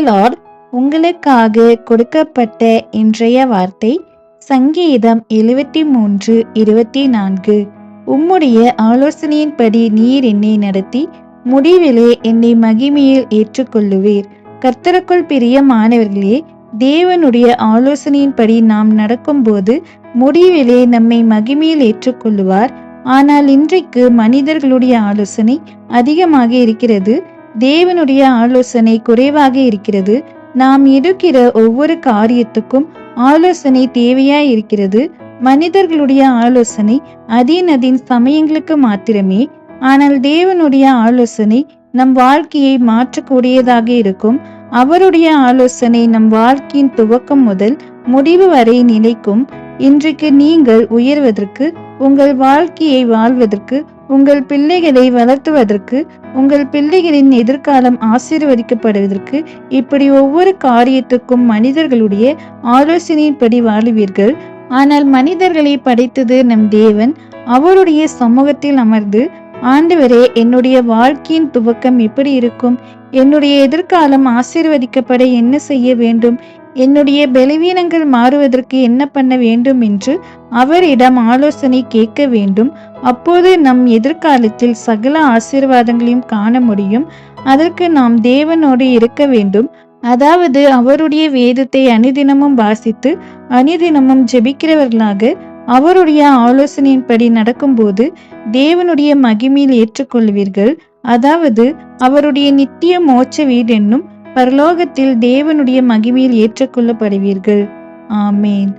Lord உங்களுக்காக கொடுக்கப்பட்ட இன்றைய வார்த்தை சங்கீதம் எழுவத்தி மூன்று இருபத்தி நான்கு. உம்முடைய ஆலோசனையின்படி நீர் என்னை நடத்தி முடிவிலே என்னை மகிமையில் ஏற்றுக்கொள்ளுவீர். கர்த்தருக்குள் பிரியமானவர்களே தேவனுடைய ஆலோசனையின்படி நாம் நடக்கும்போது முடிவிலே நம்மை மகிமையில் ஏற்றுக்கொள்ளுவார். ஆனால் இன்றைக்கு மனிதர்களுடைய ஆலோசனை அதிகமாக இருக்கிறது. தேவனுடைய ஆலோசனை குறைவாக இருக்கிறது. நாம் எடுக்கிற ஒவ்வொரு காரியத்துக்கும் ஆலோசனை தேவையாய் இருக்கிறது. மனிதர்களுடைய ஆலோசனை அதீனதின் சமயங்களுக்கு மாத்திரமே ஆனால் தேவனுடைய ஆலோசனை நம் வாழ்க்கையை மாற்றக்கூடியதாக இருக்கும். அவருடைய ஆலோசனை நம் வாழ்க்கையின் துவக்கம் முதல் முடிவு வரை நிலைக்கும். இன்றைக்கு நீங்கள் உயர்வதற்கு உங்கள் வாழ்க்கையை வாழ்வதற்கு உங்கள் பிள்ளைகளை வளர்த்துவதற்கு உங்கள் பிள்ளைகளின் எதிர்காலம் ஆசீர்வதிக்கப்படுவதற்கு இப்படி ஒவ்வொரு காரியத்துக்கும் மனிதர்களுடைய ஆலோசனையின்படி வாழுவீர்கள். ஆனால் மனிதர்களை படைத்தது நம் தேவன். அவருடைய சமூகத்தில் அமர்ந்து ஆண்டவரே என்னுடைய வாழ்க்கையின் துவக்கம் எப்படி இருக்கும். என்னுடைய எதிர்காலம் ஆசீர்வதிக்கப்பட என்ன செய்ய வேண்டும்? என்னுடைய பலவீனங்கள் மாறுவதற்கு என்ன பண்ண வேண்டும் என்று அவரிடம் ஆலோசனை கேட்க வேண்டும். அப்போது நம் எதிர்காலத்தில் சகல ஆசீர்வாதங்களையும் காண முடியும். அதற்கு நாம் தேவனோடு இருக்க வேண்டும். அதாவது அவருடைய வேதத்தை அனுதினமும் வாசித்து அனுதினமும் ஜெபிக்கிறவர்களாக அவருடைய ஆலோசனையின்படி நடக்கும்போது தேவனுடைய மகிமையில் ஏற்றுக்கொள்வீர்கள். அதாவது அவருடைய நித்திய மோட்ச வீடு என்னும் பரலோகத்தில் தேவனுடைய மகிமையில் ஏற்றுக்கொள்ளப்படுவீர்கள். ஆமேன்.